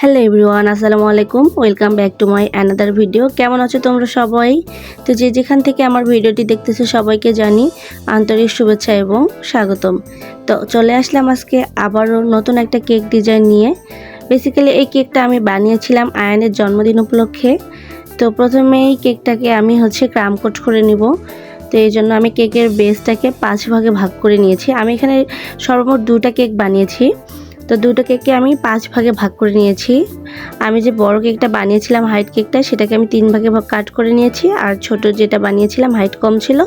Hello everyone আসসালামু আলাইকুম। Welcome back to my another video কেমন আছো তোমরা সবাই? তো যে যেখান থেকে আমার ভিডিওটি দেখতেছো সবাইকে জানি আন্তরিক শুভেচ্ছা এবং স্বাগতম। তো চলে আসলাম আজকে আবারও নতুন একটা কেক ডিজাইন নিয়ে। বেসিক্যালি এই কেকটা আমি বানিয়েছিলাম আয়ানের জন্মদিন উপলক্ষে। তো প্রথমে এই কেকটাকে আমি হচ্ছে ক্রাম কোট করে নিব। তো এই জন্য আমি কেকের বেসটাকে পাঁচ ভাগে ভাগ করে নিয়েছি। আমি এখানে সর্বমোট দুটা কেক বানিয়েছি। তো দুটো কেককে আমি পাঁচ ভাগে ভাগ করে নিয়েছি। আমি যে বড় কেকটা বানিয়েছিলাম, হাইট কেকটা, সেটাকে আমি তিন ভাগে ভাগ কাট করে নিয়েছি, আর ছোট যেটা বানিয়েছিলাম, হাইট কম ছিল,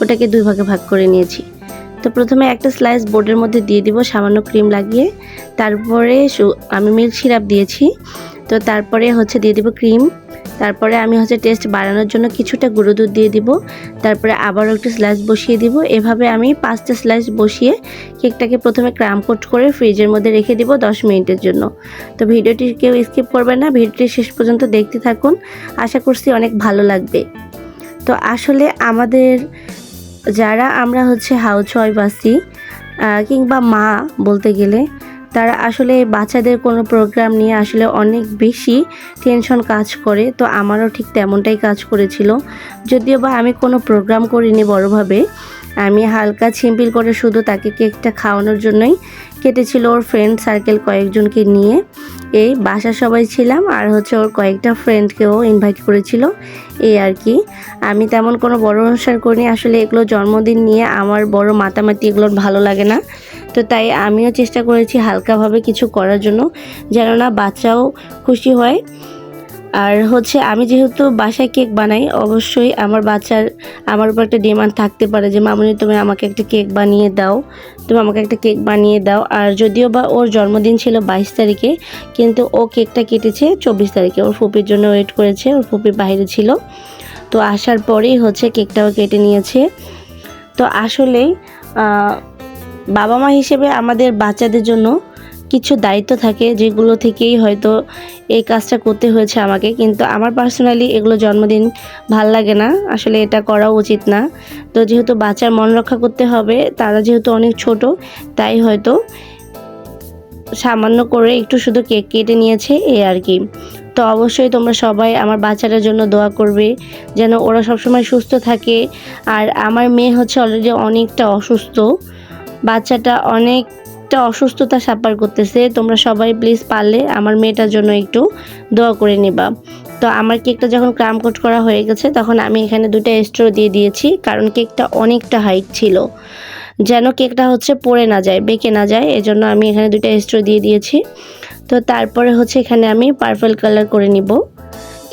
ওটাকে দুই ভাগে ভাগ করে নিয়েছি। তো প্রথমে একটা স্লাইস বোর্ডের মধ্যে দিয়ে দিব, সামান্য ক্রিম লাগিয়ে। তারপরে আমি মিল্ক সিরাপ দিয়েছি। তো তারপরে হচ্ছে দিয়ে দিব ক্রিম তারপরে আমি হচ্ছে টেস্ট বাড়ানোর জন্য কিছুটা গুঁড়ো দুধ দিয়ে দিব। তারপরে আবারও একটা স্লাইস বসিয়ে দিব। এভাবে আমি পাঁচটা স্লাইস বসিয়ে কেকটাকে প্রথমে ক্রাম কোট করে ফ্রিজের মধ্যে রেখে দিব দশ মিনিটের জন্য। তো ভিডিওটি কেউ স্কিপ করবে না, ভিডিওটি শেষ পর্যন্ত দেখতে থাকুন। আশা করছি অনেক ভালো লাগবে। তো আসলে আমাদের যারা আমরা হচ্ছে হাউস ওয়াইফ আছি কিংবা মা বলতে গেলে তারা আসলে বাচ্চাদের কোনো প্রোগ্রাম নিয়ে আসলে অনেক বেশি টেনশন কাজ করে, তো আমারও ঠিক তেমনটাই কাজ করেছিল। যদিও বা আমি কোনো প্রোগ্রাম করিনি বড়োভাবে, আমি হালকা ছিম্পিল করে শুধু তাকে কেকটা খাওয়ানোর জন্যই কেটেছিল ওর ফ্রেন্ড সার্কেল কয়েকজনকে নিয়ে। এই বাসা সবাই ছিলাম আর হচ্ছে ওর কয়েকটা ফ্রেন্ডকেও ইনভাইট করেছিল। এই আর কি। আমি তেমন কোনো বড় অনুষ্ঠান করিনি। আসলে এগুলো জন্মদিন নিয়ে আমার বড় মাতামাতি এগুলোর ভালো লাগে না। তো তাই আমিও চেষ্টা করেছি হালকাভাবে কিছু করার জন্য। যেন না বাচ্চাও খুশি হয়। আর হচ্ছে আমি যেহেতু বাসায় কেক বানাই, অবশ্যই আমার বাচ্চার, আমার উপর একটা ডিমান্ড থাকতে পারে যে, মামুনি, তুমি আমাকে একটা কেক বানিয়ে দাও, তুমি আমাকে একটা কেক বানিয়ে দাও। আর যদিও বা ওর জন্মদিন ছিল বাইশ তারিখে, কিন্তু ও কেকটা কেটেছে চব্বিশ তারিখে। ওর ফুপির জন্য ওয়েট করেছে, ওর ফুপি বাইরে ছিল। তো আসার পরেই হচ্ছে কেকটাও কেটে নিয়েছে। তো আসলেই বাবা মা হিসেবে আমাদের বাচ্চাদের জন্য কিছু দায়িত্ব থাকে যেগুলো থেকেই হয়তো এই কাজটা করতে হয়েছে আমাকে। কিন্তু আমার পার্সোনালি এগুলো জন্মদিন ভালো লাগে না। আসলে এটা করা উচিত না। তো যেহেতু বাচ্চার মন রক্ষা করতে হবে, তারা যেহেতু অনেক ছোট, তাই হয়তো সামান্য করে একটু শুধু কেক কেটে নিয়েছে এই আর কি। তো অবশ্যই তোমরা সবাই আমার বাচ্চাটার জন্য দোয়া করবে যেন ওরা সবসময় সুস্থ থাকে। আর আমার মেয়ে হচ্ছে অলরেডি অনেকটা অসুস্থ। বাচ্চাটা অনেকটা অসুস্থতা সাপার করতেছে, তোমরা সবাই প্লিজ পারলে আমার মেয়েটার জন্য একটু দোয়া করে নিবা। তো আমার কেকটা যখন ক্রাম কোট করা হয়ে গেছে, তখন আমি এখানে দুটো স্ট্রো দিয়ে দিয়েছি, কারণ কেকটা অনেকটা হাইট ছিল। যেন কেকটা হচ্ছে পড়ে না যায়, বেঁকে না যায়, এজন্য আমি এখানে দুটো স্ট্রো দিয়ে দিয়েছি। তো তারপরে হচ্ছে এখানে আমি পার্পল কালার করে নিব।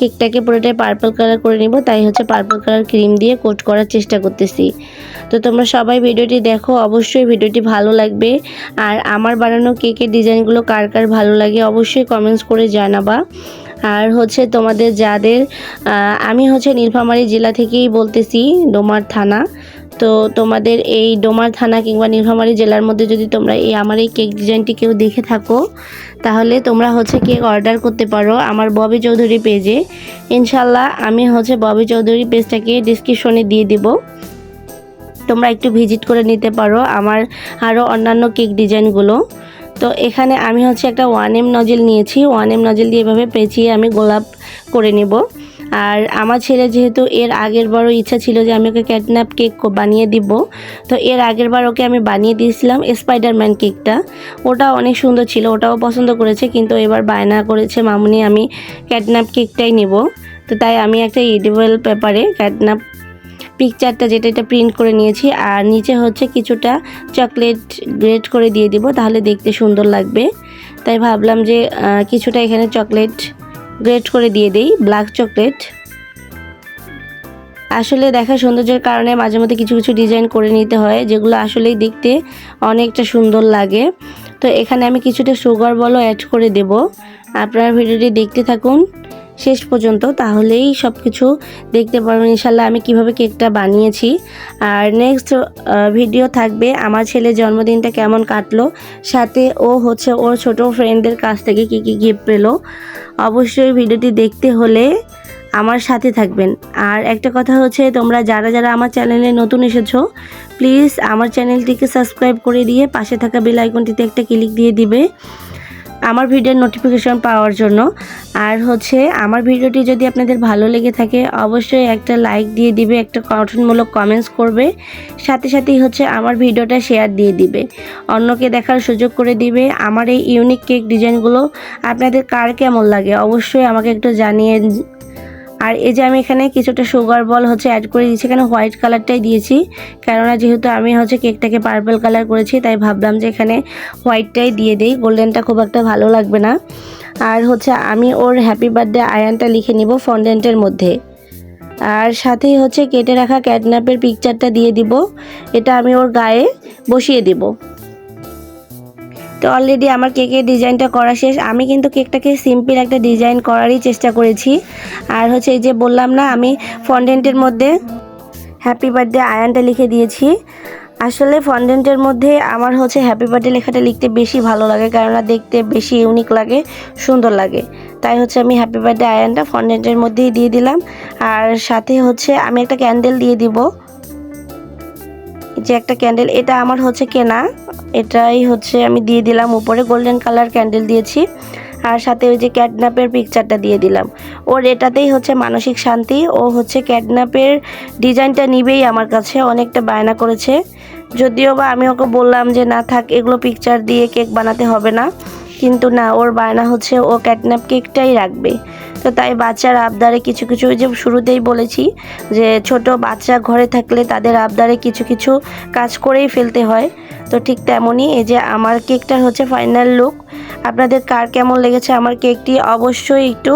কেকটাকে পুরোটাই পার্পল কালার করে নিব, তাই হচ্ছে পার্পল কালার ক্রিম দিয়ে কোট করার চেষ্টা করতেছি। তো তোমরা সবাই ভিডিওটি দেখো, অবশ্যই ভিডিওটি ভালো লাগবে। আর আমার বানানো কেকের ডিজাইনগুলো কার কার ভালো লাগে অবশ্যই কমেন্টস করে জানাবা। আর হচ্ছে তোমাদের যাদের আমি হচ্ছে নীলফামারী জেলা থেকেই বলতেছি, ডোমার থানা। তো তোমাদের এই ডোমার থানা কিংবা নীলফামারী জেলার মধ্যে যদি তোমরা এই আমার এই কেক ডিজাইনটি কেউ দেখে থাকো, তাহলে তোমরা হচ্ছে কেক অর্ডার করতে পারো আমার ববি চৌধুরী পেজে। ইনশাল্লাহ আমি হচ্ছে ববি চৌধুরী পেজটাকে ডিসক্রিপশনে দিয়ে দিব। তোমরা একটু ভিজিট করে নিতে পারো আমার আরও অন্যান্য কেক ডিজাইনগুলো। তো এখানে আমি হচ্ছে একটা ওয়ান এম নজেল নিয়েছি। ওয়ান এম নজেল দিয়ে এভাবে পেঁচিয়ে আমি গোলাপ করে নেব। আর আমার ছেলে যেহেতু এর আগের বারও ইচ্ছা ছিল যে আমি ওকে ক্যাটনাপ কেক বানিয়ে দিব, তো এর আগের বার ওকে আমি বানিয়ে দিয়েছিলাম স্পাইডারম্যান কেকটা ওটা অনেক সুন্দর ছিল, ওটাও পছন্দ করেছে, কিন্তু এবার বায়না করেছে মামুনি, আমি ক্যাটনাপ কেকটাই নেব। তো তাই আমি একটা ইডিবল পেপারে ক্যাটনাপ পিকচারটা যেটা এটা প্রিন্ট করে নিয়েছি, আর নিচে হচ্ছে কিছুটা চকলেট গ্রেট করে দিয়ে দিব, তাহলে দেখতে সুন্দর লাগবে। তাই ভাবলাম যে কিছুটা এখানে চকলেট গ্রেট করে দিয়ে দিই ব্ল্যাক চকলেট আসলে দেখা সৌন্দর্যের কারণে মাঝে মধ্যে কিছু কিছু ডিজাইন করে নিতে হয়, যেগুলো আসলেই দেখতে অনেকটা সুন্দর লাগে। তো এখানে আমি কিছুটা সুগার বলও অ্যাড করে দেব। আপনারা ভিডিওটি দেখতে থাকুন। শেষ পর্যন্ত, তাহলেই সব কিছু দেখতে পারবেন। ইনশাল্লাহ আমি কীভাবে কেকটা বানিয়েছি। আর নেক্সট ভিডিও থাকবে আমার ছেলের জন্মদিনটা কেমন কাটলো, সাথে ও হচ্ছে ওর ছোট ফ্রেন্ডদের কাছ থেকে কী কী গিফট পেল। অবশ্যই ভিডিওটি দেখতে হলে আমার সাথে থাকবেন। আর একটা কথা হচ্ছে, তোমরা যারা যারা আমার চ্যানেলে নতুন এসেছ প্লিজ আমার চ্যানেলটিকে সাবস্ক্রাইব করে দিয়ে পাশে থাকা বেল আইকনটিতে একটা ক্লিক দিয়ে দিবে। আমার ভিডিওর নোটিফিকেশন পাওয়ার জন্য। আর হচ্ছে, আমার ভিডিওটি যদি আপনাদের ভালো লেগে থাকে, অবশ্যই একটা লাইক দিয়ে দিবে, একটা গঠনমূলক কমেন্টস করবে। সাথে সাথেই হচ্ছে, আমার ভিডিওটা শেয়ার দিয়ে দিবে। অন্যকে দেখার সুযোগ করে দিবে। আমার এই ইউনিক কেক ডিজাইনগুলো আপনাদের কার কেমন লাগে? অবশ্যই আমাকে একটু জানিয়ে আর এই যে আমি এখানে কিছুটা সুগার বল হচ্ছে অ্যাড করে দিয়েছি। এখানে হোয়াইট কালারটাই দিয়েছি। কেননা যেহেতু আমি হচ্ছে কেকটাকে পার্পল কালার করেছি, তাই ভাবলাম যে এখানে হোয়াইটটাই দিয়ে দিই। গোল্ডেনটা খুব একটা ভালো লাগবে না। আর হচ্ছে আমি ওর হ্যাপি বার্থডে আয়ানটা লিখে নিব ফন্ডেন্টের মধ্যে। আর সাথেই হচ্ছে কেটে রাখা ক্যাটনাপের পিকচারটা দিয়ে দিব। এটা আমি ওর গায়ে বসিয়ে দিব। তো অলরেডি আমার কেকের ডিজাইনটা করা শেষ। আমি কিন্তু কেকটাকে সিম্পল একটা ডিজাইন করারই চেষ্টা করেছি। আর হচ্ছে এই যে বললাম না, আমি ফন্ডেন্টের মধ্যে হ্যাপি বার্থডে আয়ানটা লিখে দিয়েছি। আসলে ফন্ডেন্টের মধ্যে আমার হচ্ছে হ্যাপি বার্থডে লেখাটা লিখতে বেশি ভালো লাগে, কেননা দেখতে বেশি ইউনিক লাগে, সুন্দর লাগে। তাই হচ্ছে আমি হ্যাপি বার্থডে আয়ানটা ফন্ডেন্টের মধ্যেই দিয়ে দিলাম। আর সাথে হচ্ছে আমি একটা ক্যান্ডেল দিয়ে দিব। যে একটা ক্যান্ডেল এটা আমার হচ্ছে কেনা। এটাই হচ্ছে আমি দিয়ে দিলাম উপরে গোল্ডেন কালার ক্যান্ডেল দিয়েছি। আর সাথে ওই যে ক্যাডনাপের পিকচারটা দিয়ে দিলাম। ওর এটাতেই হচ্ছে মানসিক শান্তি, ও হচ্ছে ক্যাডনাপের ডিজাইনটা নিবেই আমার কাছে, অনেকটা বায়না করেছে। যদিও বা আমি ওকে বললাম যে, না থাক, এগুলো পিকচার দিয়ে কেক বানাতে হবে না। কিন্তু না, ওর বায়না হচ্ছে ও ক্যাটনাপ কেকটাই রাখবে। তো তাই বাচ্চার আবদারে কিছু কিছু যে শুরুতেই বলেছি যে ছোট বাচ্চা ঘরে থাকলে তাদের আবদারে কিছু কিছু কাজ করেই ফেলতে হয়। তো ঠিক তেমনই এই যে আমার কেকটার হচ্ছে ফাইনাল লুক আপনাদের কার কেমন লেগেছে আমার কেকটি অবশ্যই একটু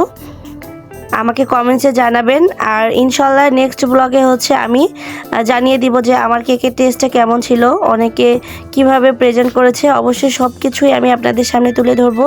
আমাকে কমেন্টসে জানাবেন। আর ইনশাল্লাহ নেক্সট ব্লগে হচ্ছে আমি জানিয়ে দিব যে আমার কেকের টেস্টটা কেমন ছিল, অনেকে কীভাবে প্রেজেন্ট করেছে। অবশ্যই সব কিছুই আমি আপনাদের সামনে তুলে ধরবো।